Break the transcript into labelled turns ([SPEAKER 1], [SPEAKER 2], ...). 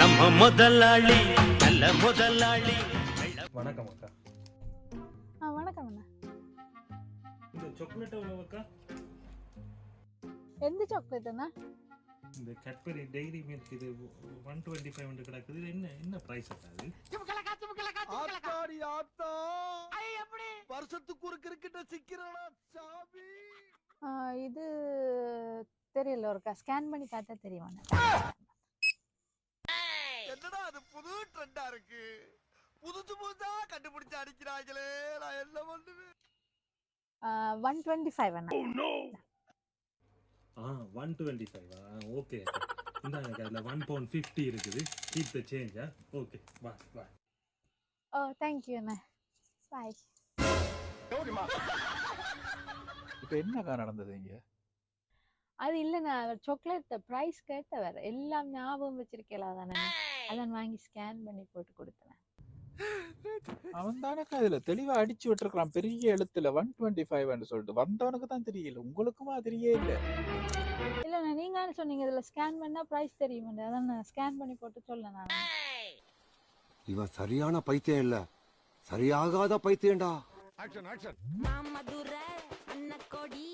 [SPEAKER 1] நம்ம முதலாளி நல்ல முதலாளி.
[SPEAKER 2] வணக்கம் அக்கா.
[SPEAKER 3] ஆ வணக்கம் அண்ணா.
[SPEAKER 2] இந்த சாக்லேட் எவ்வளவு அக்கா?
[SPEAKER 3] எந்த சாக்லேட் அண்ணா?
[SPEAKER 2] இந்த கேட்பரி டெய்ரி மில்க் இது ஒன் டுவெண்ட்டி ஃபைவ் ஹண்ட்ரட் கிடக்குது. இது என்ன என்ன ப்ரைஸ் அக்கா அது
[SPEAKER 4] ஆத்தாடி ஆத்தா. வருஷத்துக்கு ஒரு கிரிக்கெட்ட சிக்கிறானா சாமி?
[SPEAKER 3] ஆ, இது தெரியல ஒருக்கா. ஸ்கேன் பண்ணி பார்த்தா தெரியும்
[SPEAKER 4] என்னடா அது புது ட்ரெண்டா இருக்கு? புதுசு புதுசா கண்டுபிடிச்சு அடிக்கிறாங்களே நான் என்ன பண்ணுவேன்?
[SPEAKER 3] ஒன் டுவெண்ட்டி ஃபைவ்
[SPEAKER 2] ஆ ஒன் டுவெண்ட்டி ஃபைவ் ஆ ஓகே இந்தாங்க அதில் ஒன் பவுண்ட் ஃபிஃப்டி இருக்குது. கீப் த சேஞ்சா ஓகே வா வா
[SPEAKER 3] ஓ தேங்க்யூ அண்ணா. பாய்
[SPEAKER 5] இப்ப என்னக்கா நடந்தது இங்க?
[SPEAKER 3] அது இல்லைண்ணா சாக்லேட் ப்ரைஸ் கேட்ட வேற. எல்லாம் ஞாபகம் வச்சிருக்கல தானே அதான் வாங்கி ஸ்கேன் பண்ணி போட்டு கொடுத்தேன்.
[SPEAKER 5] அவன் தானக்கா இதுல தெளிவா அடிச்சு விட்டுருக்கான் பெரிய எழுத்துல ஒன் டுவெண்ட்டி ஃபைவ் சொல்லிட்டு. வந்தவனுக்கு தான் தெரியல. உங்களுக்குமா தெரியவே இல்ல.
[SPEAKER 3] இல்லைண்ணா நீங்க சொன்னீங்க. இதில் ஸ்கேன் பண்ணா ப்ரைஸ் தெரியுமாண்டு அதான் நான் ஸ்கேன் பண்ணி போட்டு சொல்ல நான்.
[SPEAKER 6] இவன் சரியான பைத்தியம் இல்ல. சரியாகாத பைத்தியம்டா.
[SPEAKER 4] Action action
[SPEAKER 7] மாமதுர அன்னக்கொடி